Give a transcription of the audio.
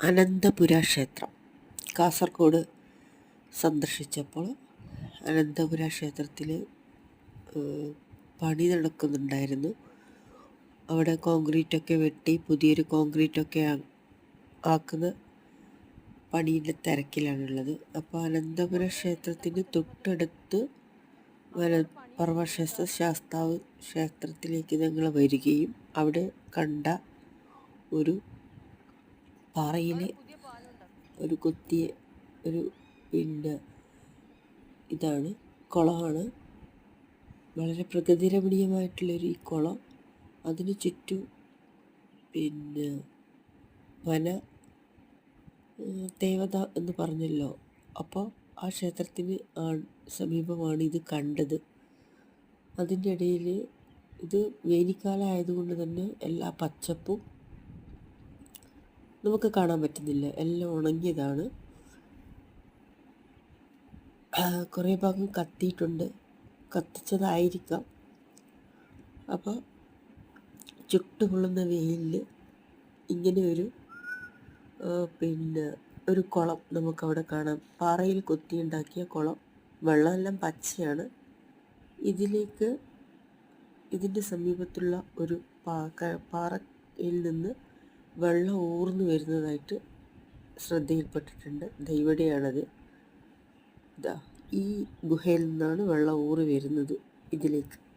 അനന്തപുര ക്ഷേത്രം കാസർഗോഡ് സന്ദർശിച്ചപ്പോൾ അനന്തപുര ക്ഷേത്രത്തിൽ പണി നടക്കുന്നുണ്ടായിരുന്നു. അവിടെ കോൺക്രീറ്റൊക്കെ വെട്ടി പുതിയൊരു കോൺക്രീറ്റൊക്കെ ആക്കുന്ന പണിയുടെ തിരക്കിലാണുള്ളത്. അപ്പോൾ അനന്തപുര ക്ഷേത്രത്തിന് തൊട്ടടുത്ത് പർവക്ഷേത്ര ശാസ്താവ് ക്ഷേത്രത്തിലേക്ക് ഞങ്ങൾ വരികയും അവിടെ കണ്ട ഒരു പാറയിൽ ഒരു കൊത്തിയ ഒരു പിന്നെ ഇതാണ്. കുളമാണ്. വളരെ പ്രകൃതിരമണീയമായിട്ടുള്ളൊരു ഈ കുളം. അതിന് ചുറ്റും പിന്നെ വന ദേവത എന്ന് പറഞ്ഞല്ലോ. അപ്പോൾ ആ ക്ഷേത്രത്തിന് സമീപമാണ് ഇത് കണ്ടത്. അതിന്റെ ഇടയിൽ ഇത് വേനൽക്കാലം ആയതുകൊണ്ട് തന്നെ എല്ലാ പച്ചപ്പും നമുക്ക് കാണാൻ പറ്റുന്നില്ല. എല്ലാം ഉണങ്ങിയതാണ്. കുറേ ഭാഗം കത്തിയിട്ടുണ്ട്. കത്തിച്ചതായിരിക്കാം. അപ്പോൾ ചുട്ടുപൊള്ളുന്ന വെയിലിൽ ഇങ്ങനെ ഒരു പിന്നെ ഒരു കുളം നമുക്കവിടെ കാണാം. പാറയിൽ കൊത്തിയുണ്ടാക്കിയ കുളം. വെള്ളമെല്ലാം പച്ചയാണ്. ഇതിലേക്ക് ഇതിന്റെ സമീപത്തുള്ള ഒരു പാറയിൽ നിന്ന് വെള്ളം ഊർന്നു വരുന്നതായിട്ട് ശ്രദ്ധയിൽപ്പെട്ടിട്ടുണ്ട്. ദൈവടെയാണത്. ഇതാ ഈ ഗുഹയിൽ നിന്നാണ് വെള്ളം ഊറി വരുന്നത് ഇതിലേക്ക്.